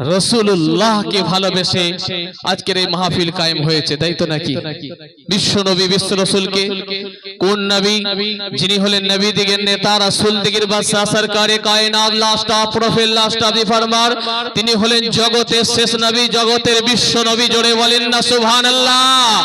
রসুল্লাহকে ভালোবেসে আজকের এই মাহফিল কায়েম হয়েছে তাই তো নাকি? বিশ্ব নবী বিশ্ব রসুলকে কোন নবী? যিনি হলেন নবী দিগের নেতা রাসুল দিগের বাদশাহ সরকারে কায়নাত লাস্ট প্রফেল লাস্ট ফার্মার তিনি হলেন জগতের শেষ নবী জগতের বিশ্ব নবী জোরে বলেন না সুবহানাল্লাহ।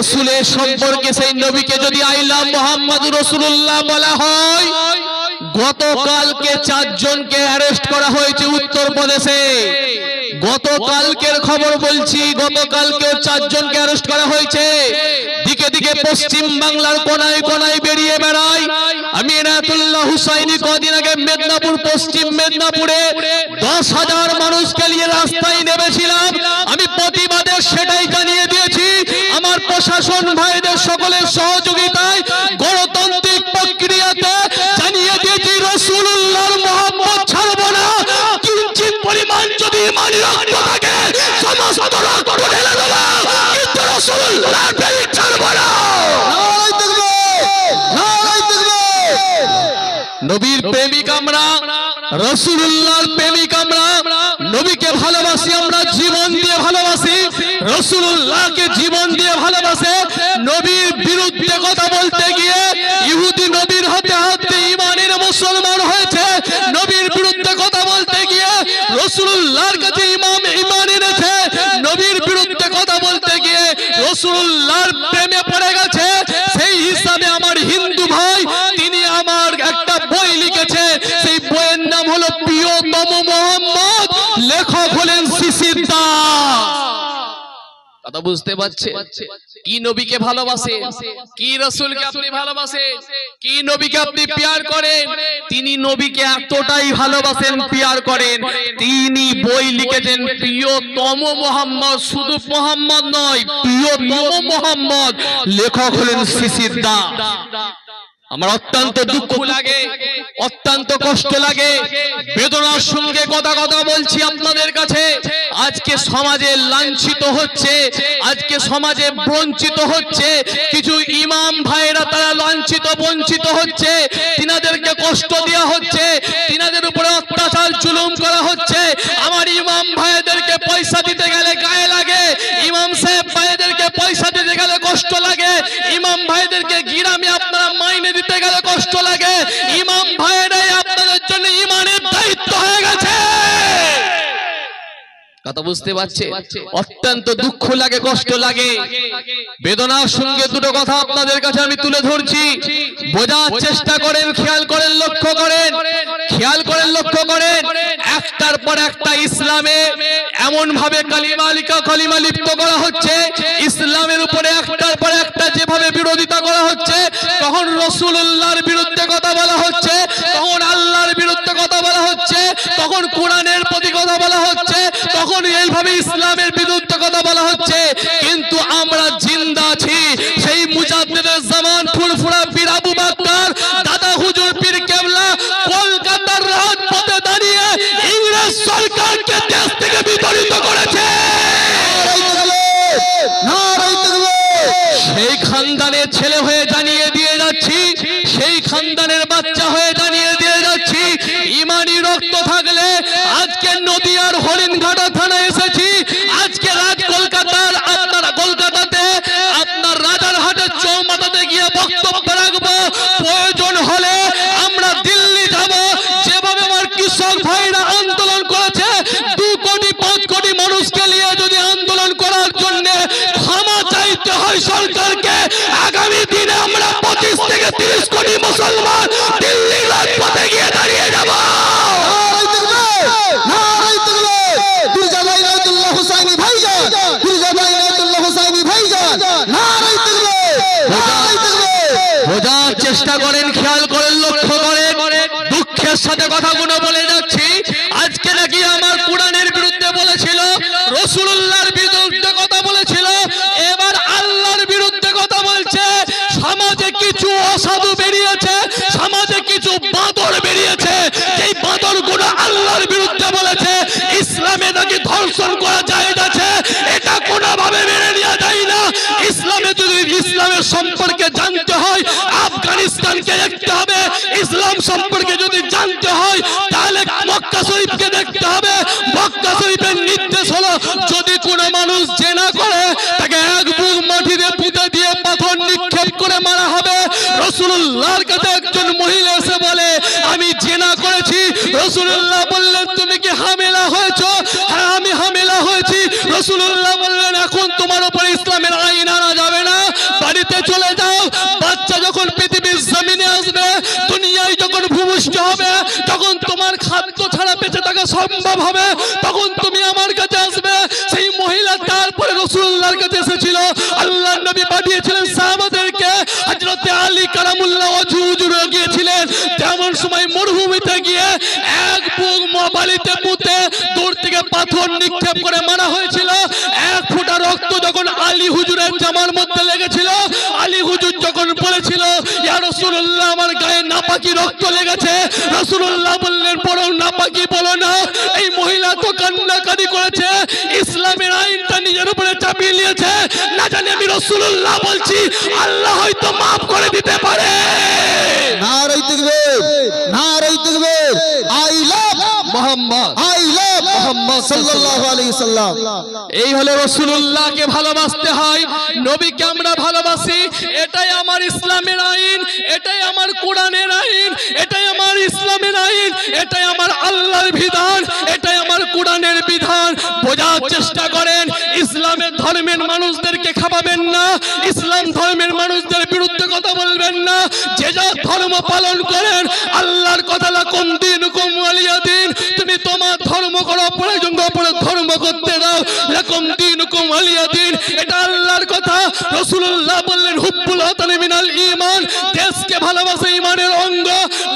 রসুলের সম্পর্কে সেই নবীকে যদি আইলাম মোহাম্মদ রসুল্লাহ বলা হয়, গতকালকে চারজনকে অ্যারেস্ট করা হয়েছে উত্তরপ্রদেশে। গতকালকের খবর বলছি গতকালকে চারজনকে অ্যারেস্ট করা হয়েছে। দিকে দিকে পশ্চিম বাংলার কোনায় কোনায় বেরিয়ে বেড়ায় আমি এনায়তুল্লাহ হুসাইনি কদিন আগে মেদিনীপুর পশ্চিম মেদিনীপুরে দশ হাজার মানুষকে নিয়ে রাস্তায় নেমেছিলাম। আমি প্রতিবাদে সেটাই জানিয়ে দিয়েছি। আমার প্রশাসন ভাইদের সকলের সহযোগিতায় গণতান্ত্রিক প্রক্রিয়াতে জানিয়ে দিয়েছি রসুল্লাহর মোহাম্মদ ছাড়বো না। কিঞ্চিত পরিমাণ যদি ইমানি রক্ত থাকে সমস্ত রক্ত ঢেলে দেবো। কিন্তু রসুল্লাহর প্রেমিক ছাড়বো না নবীর প্রেমিক আমরা রসুল্লাহ প্রেমিক আমরা নবীকে ভালোবাসি আমরা জীবন দিয়ে ভালোবাসি রসুল্লাহকে জীবন দিয়ে ভালোবাসে নবীর কথা বুঝতে পারছে? কি নবীকে ভালোবাসে? কি রসুলকে আপনি ভালোবাসে? কি নবীকে আপনি পিয়ার করেন? তিনি নবীকে এতটাই ভালোবাসেন পিয়ার করেন। তিনি বই লিখেছেন প্রিয়তম মোহাম্মদ শুধু মোহাম্মদ নয় প্রিয়তম মোহাম্মদ লেখক হলেন শিশির দাস আমার অত্যন্ত দুঃখ লাগে অত্যন্ত কষ্ট লাগে। বেদনার সঙ্গে কথা কথা বলছি আপনাদের কাছে। আজকে সমাজে লাঞ্ছিত হচ্ছে, আজকে সমাজে বঞ্চিত হচ্ছে, কিছু ইমাম ভাইরা তারা লাঞ্ছিত, বঞ্চিত হচ্ছে, তিনাদেরকে কষ্ট দেওয়া হচ্ছে, তিনাদের উপরে অত্যাচার জুলুম করা হচ্ছে। আমার ইমাম ভাইদেরকে পয়সা দিতে গেলে গায়ে লাগে, ইমাম সাহেব ভাইদেরকে পয়সা দিতে গেলে কষ্ট লাগে, ইমাম ভাইদেরকে গিরামে আপনারা মাইনে দিতে গেলে কষ্ট লাগে কথা বুঝতে পারছে? অত্যন্ত দুঃখ লাগে, কষ্ট লাগে। বেদনার সঙ্গে দুটো কথা আপনাদের কাছে আমি তুলে ধরছি। বোঝার চেষ্টা করেন, খেয়াল করেন, লক্ষ্য করেন। খেয়াল করেন, লক্ষ্য করেন। একটার পর একটা ইসলামে এমন ভাবে কালিমা লিখা, কালিমা লিপ্ত করা হচ্ছে। ইসলামের উপরে একটার পর একটা যেভাবে বিরোধিতা করা হচ্ছে, তখন রসুল্লাহর বিরুদ্ধে কথা বলা হচ্ছে, তখন আল্লাহর বিরুদ্ধে কথা বলা হচ্ছে, তখন কোরআনের প্রতি কথা বলা হচ্ছে তখন এইভাবে ইসলামের বিরুদ্ধে কথা বলা হচ্ছে। কিন্তু আমরা জিন্দা আছি। সেই মুজাদ্দিদের জামান ফুরফুরা পীর আবু দাদা হুজুর পীর কেবলা কলকাতার রাজপথে দাঁড়িয়ে ইংরেজ সরকারকে দেশ থেকে বিতাড়িত করেছে। সেই খানদানের ছেলে হয়ে জানিয়ে দিয়ে যাচ্ছি। সেই খানদানের বাচ্চা হয়ে জানিয়ে দিয়ে যাচ্ছি। ইমানি রক্ত থাকলে আজকে নদীয়ার হরিণঘাটা থানায় এসেছি আজকে রাত কলকাতার আপনার কলকাতাতে আপনার রাজারহাটের চৌমাথাতে গিয়ে বক্তব্য রাখব প্রয়োজন হলে আমরা দিল্লি যাব যেভাবে আমার কৃষক ভাইরা আন্দোলন করেছে দু কোটি পাঁচ কোটি মানুষকে নিয়ে যদি আন্দোলন করার জন্য ক্ষমা চাইতে হয় সরকারকে আগামী দিনে আমরা পঁচিশ থেকে তিরিশ কোটি মুসলমান দিল্লির রাজপথে গিয়ে দাঁড়িয়ে যাব। বোঝার চেষ্টা করেন খেয়াল করেন লক্ষ্য করেন। দুঃখের সাথে কথাগুলো বলে যাচ্ছি। আজকে নাকি আমার কোরআনের বিরুদ্ধে বলেছিল রসুল্লাহর এই বাদরগুলো আল্লাহর বিরুদ্ধে বলেছে, ইসলামে নাকি ধর্ষণ করা যায় আছে, এটা কোনোভাবে মেনে নেওয়া যায় না। ইসলামে যদি ইসলামের সম্পর্কে জানতে হয়, আফগানিস্তানকে দেখতে হবে, ইসলাম সম্পর্কে যদি জানতে হয়, তাহলে মক্কা শরীফকে দেখতে হবে। মক্কা শরীফের রসুল্লাহ বললেন, তুমি কি হামেলা হয়েছ? হ্যাঁ আমি হামেলা হয়েছি। রসুল্লাহ বললেন, এখন তোমার উপর ইসলামের আইন আনা যাবে না। বাড়িতে চলে যাও। বাচ্চা যখন পৃথিবীর জমিনে আসবে, দুনিয়ায় যখন ভূমিষ্ঠ হবে তখন তোমার খাদ্য ছাড়া বেঁচে থাকা সম্ভব হবে, তখন তুমি আমার কাছে আসবে। কাছে এসেছিল। আল্লাহ নবী পাঠিয়েছিলেন সাহাবাদেরকে। আলী গিয়েছিলেন। তেমন সময় মরুভূমিতে গিয়ে এক বুক পুঁতে দূর থেকে পাথর নিক্ষেপ করে মারা হয়েছিল। এক ফোঁটা রক্ত যখন আলী হুজুরের জামার মধ্যে লেগেছিল, আলী হুজুর যখন বলেছিল, ইয়া আমার গায়ে নাপাকি রক্ত লেগেছে। রাসূলুল্লাহ বললেন বড় নাপাকি বলো না। এই মহিলা তো কান্নাকারি করেছে। উপরে নিয়েছে। না জানি আমি রাসূলুল্লাহ বলছি আল্লাহ হয়তো মাফ করে দিতে পারে। নারাই তাকবীর নারাই তাকবীর। I love Mohammad I love Muhammad সাল্লাল্লাহু আলাইহি সাল্লাম। এই হলো রসুল্লাহকে ভালোবাসতে হয় নবীকে আমরা ভালোবাসি। এটাই আমার ইসলামের আইন এটাই আমার কোরআনের আইন এটাই আমার ইসলামের আইন এটাই আমার আল্লাহর বিধান এটাই আমার কোরআনের বিধান। বোঝার চেষ্টা করেন ইসলামের ধর্মের মানুষদেরকে খাবাবেন না, ইসলাম ধর্মের মানুষদের বিরুদ্ধে কথা বলবেন না, যে যা ধর্ম পালন করেন, আল্লাহর কথা লাকুম দিনুকুম ওয়ালিয়া দিন, তুমি তোমার ধর্ম করো প্রয়োজন পরে ধর্ম করতে দাও, লাকুম দিনুকুম ওয়ালিয়া দিন, এটা আল্লাহর কথা, রাসূলুল্লাহ বললেন হুব্বুল ওয়াতানি মিনাল ঈমান, দেশকে ভালোবাসা ঈমানের অঙ্গ।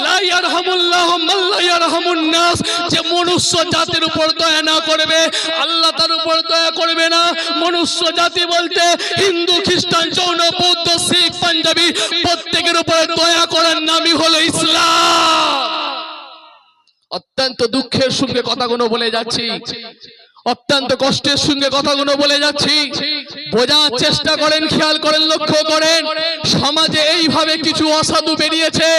লা ইয়ারহামুল্লাহু মান লা ইয়ারহামুন নাস। যে মনুষ্য জাতির উপর দয়া না করবে, আল্লাহ তার উপর দয়া করবে না। মনুষ্য জাতি বলতে হিন্দু, খ্রিস্টান, জৈন, বৌদ্ধ, শিখ, পাঞ্জাবি, প্রত্যেকের উপর দয়া করার নামই হলো ইসলাম। অত্যন্ত দুঃখের সঙ্গে কথাগুলো বলে যাচ্ছি। অত্যন্ত কষ্টের সঙ্গে কথাগুলো বলে যাচ্ছি। বোঝার চেষ্টা করেন, খেয়াল করেন, লক্ষ্য করেন। সমাজে এইভাবে কিছু অসাধু বেরিয়েছে,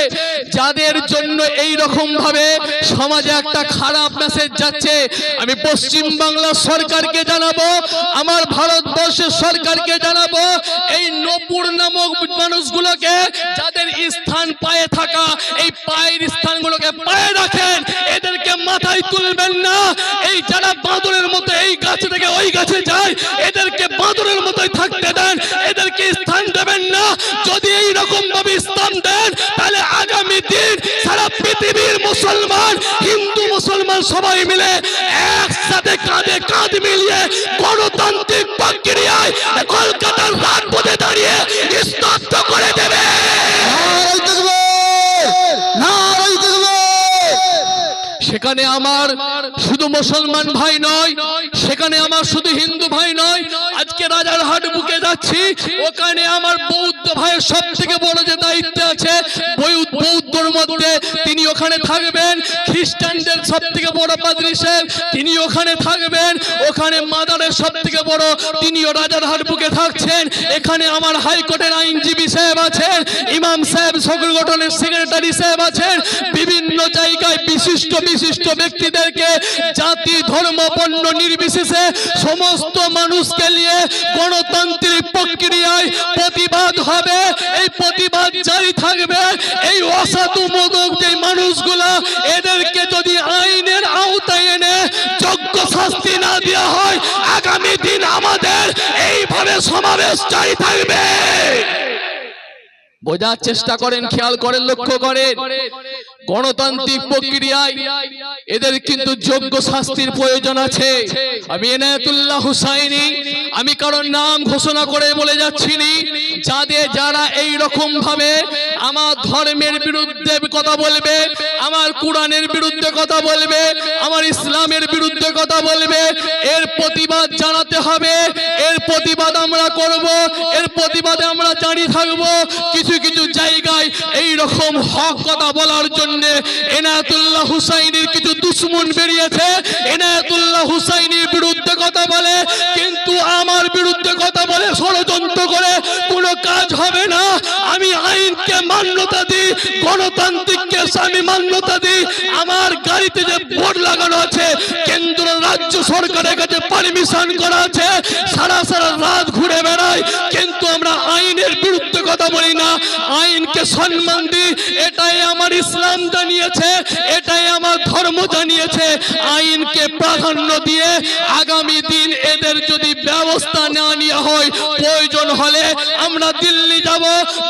যাদের জন্য এই রকম ভাবে সমাজে একটা খারাপ মেসেজ যাচ্ছে। আমি পশ্চিম বাংলা সরকারকে জানাব, আমার ভারতবর্ষের সরকারকে জানাব, এই নপুর নামক মানুষগুলোকে যাদের স্থান পায়ে থাকা, এই পায়ের স্থানগুলোকে পায়ে রাখেন, এদেরকে মাথায় তুলবেন না। এই যারা থেকে ওই গাছে যায় এদেরকে বাঁদরের মতোই থাকতে দেন, এদেরকে স্থান দেবেন না। যদি এই রকম ভাবে স্থান দেন, তাহলে আগামী দিন সারা পৃথিবীর মুসলমান, হিন্দু মুসলমান সবাই মিলে একসাথে কাঁধে কাঁধ মিলিয়ে গণতান্ত্রিক প্রক্রিয়ায় কলকাতার রাজপথে দাঁড়িয়ে স্তব্ধ করে দেবে। সেখানে আমার শুধু মুসলমান ভাই নয়, সেখানে আমার শুধু হিন্দু ভাই নয়, আজকে রাজার হাট বুকে যাচ্ছি, ওখানে আমার বৌদ্ধ ভাইয়ের সব থেকে বড় যে দায়িত্ব আছে বৌদ্ধর মধ্যে তিনি ওখানে থাকবেন, খ্রিস্টানদের সব থেকে বড় পাদ্রী তিনি ওখানে থাকবেন, ওখানে মাদারের সব থেকে বড়, তিনিও রাজার হাট বুকে থাকছেন, এখানে আমার হাইকোর্টের আইনজীবী সাহেব আছেন, ইমাম সাহেব সকল গঠনের সেক্রেটারি সাহেব আছেন, বিভিন্ন জায়গায় বিশিষ্ট বিশিষ্ট ব্যক্তিদেরকে জাতি, ধর্ম, বর্ণ নির্বিশেষে সমস্ত মানুষকে নিয়ে গণতান্ত্রিক প্রক্রিয়ায় প্রতিবাদ হবে। এই প্রতিবাদ জারি থাকবে, এই অসাধু মোদক যে মানুষগুলা, এদেরকে যদি আইনের আওতায় এনে যোগ্য শাস্তি না দেওয়া হয়, আগামী দিন আমাদের এইভাবে সমাবেশ জারি থাকবে। বোঝার চেষ্টা করেন, খেয়াল করেন, লক্ষ্য করেন। গণতান্ত্রিক প্রক্রিয়ায় এদের কিন্তু যোগ্য শাস্তির প্রয়োজন আছে। আমি এনায়তুল্লাহ হুসাইনি, আমি কারোর নাম ঘোষণা করে বলে যাচ্ছি যাদের যারা এই রকম ভাবে আমার ধর্মের বিরুদ্ধে কথা বলবে, আমার কোরআনের বিরুদ্ধে কথা বলবে, আমার ইসলামের বিরুদ্ধে কথা বলবে, এর প্রতিবাদ জানাতে হবে প্রতিবাদ আমরা করব, এর প্রতিবাদে আমরা জানিয়ে থাকব। কিছু কিছু জায়গায় এই রকম হক কথা বলার জন্য এনায়তুল্লাহ হুসাইনের কিছু দুশ্মন বেরিয়েছে। এনায়তুল্লাহ হুসাইনের বিরুদ্ধে কথা বলে, কিন্তু আমার বিরুদ্ধে কথা বলে ষড়যন্ত্র করে কোনো কাজ হবে না। আমি আইনকে মান্যতা দিই, গণতান্ত্রিককে আমি মান্যতা দিই। আমার গাড়িতে যে বোর্ড লাগানো আছে, কেন্দ্র রাজ্য সরকারের কাছে পারমিশন করা আছে। সারা সারা রাত ঘুরে বেড়াই। কিন্তু আমরা আইনের বিরুদ্ধে কথা বলি না। আইনকে সম্মান দিই। এটাই আমার ইসলাম জানিয়েছে। এটাই আমার ধর্ম জানিয়েছে। আইনকে প্রাধান্য দিয়ে আগামী দিন এদের যদি ব্যবস্থা না নেওয়া হয়, প্রয়োজন হলে আমরা দিল্লি যাব।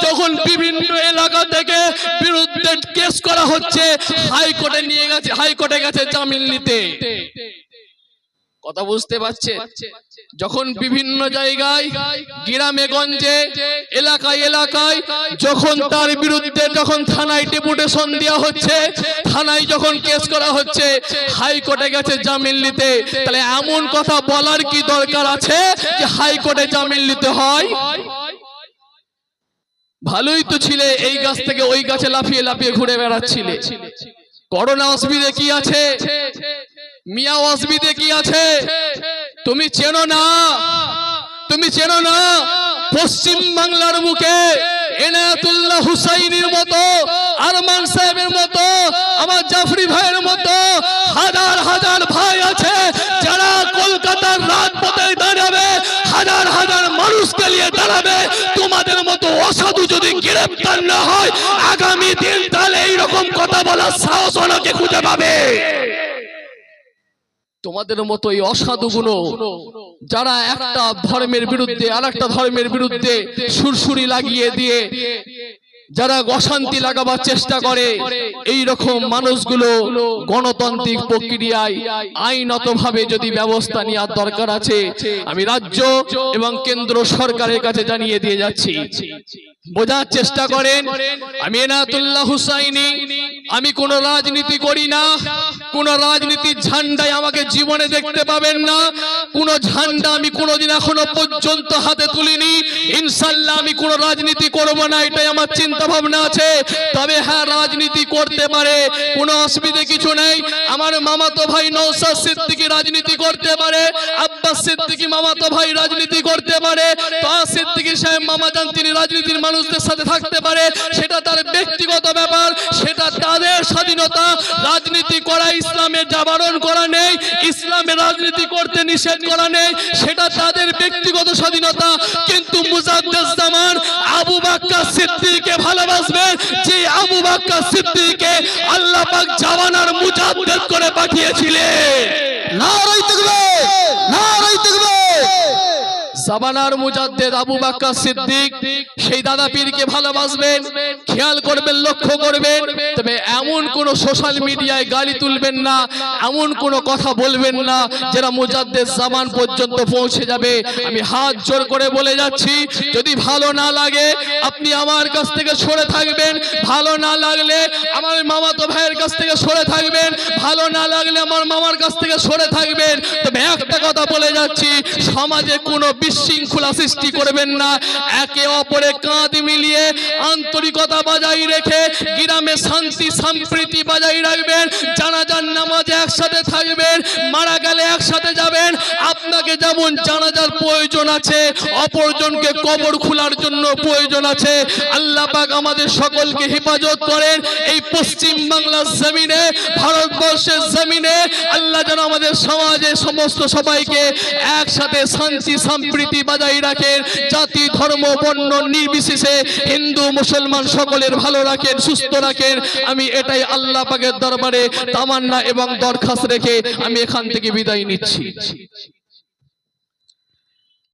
যখন বিভিন্ন এলাকা থেকে বিরুদ্ধে কেস করা হচ্ছে, হাইকোর্টে নিয়ে গেছে হাইকোর্টে গেছে জামিন নিতে। কথা বুঝতে পারছে? যখন বিভিন্ন জায়গায় গ্রামে গঞ্জে এলাকায় এলাকায় যখন তার বিরুদ্ধে যখন থানায় ডেপুটেশন দেওয়া হচ্ছে থানায় যখন কেস করা হচ্ছে হাইকোর্টে গেছে জামিন নিতে। তাহলে এমন কথা বলার কি দরকার আছে যে হাইকোর্টে জামিন নিতে হয়? ভালোই তো ছিলে এই গাছ থেকে ওই গাছে লাফিয়ে লাফিয়ে ঘুরে বেড়াচ্ছিলে। করোনা অসুবিধে কি আছে। মিয়া অসুবিধে কি আছে? তুমি চেনো না? তুমি চেনো না? পশ্চিম বাংলার বুকে এনায়াতুল্লাহ হুসাইনের মতো, আরমান সাহেবের মতো, আমার জাফরি ভাইয়ের মতো হাজার হাজার ভাই আছে যারা কলকাতার রাজপথে দাঁড়াবে, হাজার হাজার মানুষকে নিয়ে দাঁড়াবে। তোমাদের মতো অসাধু যদি গ্রেফতার না হয়, আগামী দিন তাহলে এইরকম কথা বলার সাহস অনেকে খুঁজে পাবে। তোমাদের মতো এই অসাধুগুলো, যারা একটা ধর্মের বিরুদ্ধে আর একটা ধর্মের বিরুদ্ধে সুরসুরি লাগিয়ে দিয়ে, যারা অশান্তি লাগাবার চেষ্টা করে এই রকম মানুষগুলো গণতান্ত্রিক প্রক্রিয়ায় আইনত ভাবে যদি ব্যবস্থা নেওয়ার দরকার আছে, আমি রাজ্য এবং কেন্দ্র সরকারের কাছে জানিয়ে দিয়ে যাচ্ছি। বোঝার চেষ্টা করেন, আমি এনাতুল্লাহ হুসাইনি, আমি কোন রাজনীতি করি না। কোন রাজনীতির ঝান্ডায় আমাকে জীবনে দেখতে পাবেন না। কোন ঝান্ডা আমি কোনোদিন এখনও পর্যন্ত হাতে তুলিনি। ইনশাল্লাহ আমি কোন রাজনীতি করব না, এটাই আমার চিন্তা ভাবনা আছে। তবে হ্যাঁ রাজনীতি করতে পারে, কোনো অসুবিধে কিছু নেই। আমার মামাতো ভাই নৌসাদ সিদ্দিকি রাজনীতি করতে পারে। আব্বাস সিদ্দিকী মামাতো ভাই রাজনীতি করতে পারে তা সিদ্দিকী সাহেব মামাজান তিনি রাজনীতির মানুষদের সাথে থাকতে পারে, সেটা তার ব্যক্তিগত ব্যাপার, সেটা তাদের স্বাধীনতা, রাজনীতি করা ইসলামের জাবারণ করা নেই ইসলামের রাজনীতি করতে নিষেধ করা নেই, সেটা তাদের ব্যক্তিগত স্বাধীনতা, কিন্তু মুজাদ্দেদ আবু বাক্কা সিদ্দিককে ভালোবাসবেন, যে আবু বাক্কা সিদ্দিককে আল্লাহ পাক জামানার মুজাদ্দেদ করে পাঠিয়েছিলেন নারাই থাকবে নারাই থাকবে জামানার মুজাদ্দেদ আবু বাক্কা সিদ্দিক, সেই দাদা পীরকে ভালোবাসবেন, খেয়াল করবেন, লক্ষ্য করবেন, তবে এমন কোন সোশ্যাল মিডিয়ায় গালি তুলবেন না, এমন কোন কথা বলবেন না যারা মুজাদ্দেদ জামান পর্যন্ত পৌঁছে যাবে। আমি হাত জোর করে বলে যাচ্ছি, যদি ভালো না লাগে, আপনি আমার কাছ থেকে সরে থাকবেন, ভালো না লাগলে আমার মামাতো ভাইয়ের কাছ থেকে সরে থাকবেন। ভালো না লাগলে আমার মামার কাছ থেকে সরে থাকবেন। তবে একটা কথা বলে যাচ্ছি, সমাজে কোনো বিশৃঙ্খলা সৃষ্টি করবেন না। একে অপরে কাঁধ মিলিয়ে আন্তরিকতা বজায় রেখে গ্রামে শান্তি, সম্প্রীতি বজায় রাখবেন। জানাজার নামাজে একসাথে থাকবেন। মারা গেলে একসাথে যাবেন। আপনাকে যেমন জানাজার প্রয়োজন আছে, অপরজনকে কবর খোলার জন্য প্রয়োজন আছে। আল্লাহ পাক আমাদের সকলকে হেফাজত করেন। এই পশ্চিম বাংলার জমিনে, ভারতবর্ষের জমিনে আল্লাহ যেন আমাদের সমাজে সমস্ত সবাইকে একসাথে শান্তি, সম্প্রীতি বজায় রাখেন, জাতি, ধর্ম, বর্ণ নির্বিশেষে হিন্দু, মুসলমান সকলের ভালো রাখেন, সুস্থ রাখেন। আমি এটাই আল্লাহ পাকের দরবারে তামান্না এবং দরখাস্ত রেখে আমি এখান থেকে বিদায় নিচ্ছি।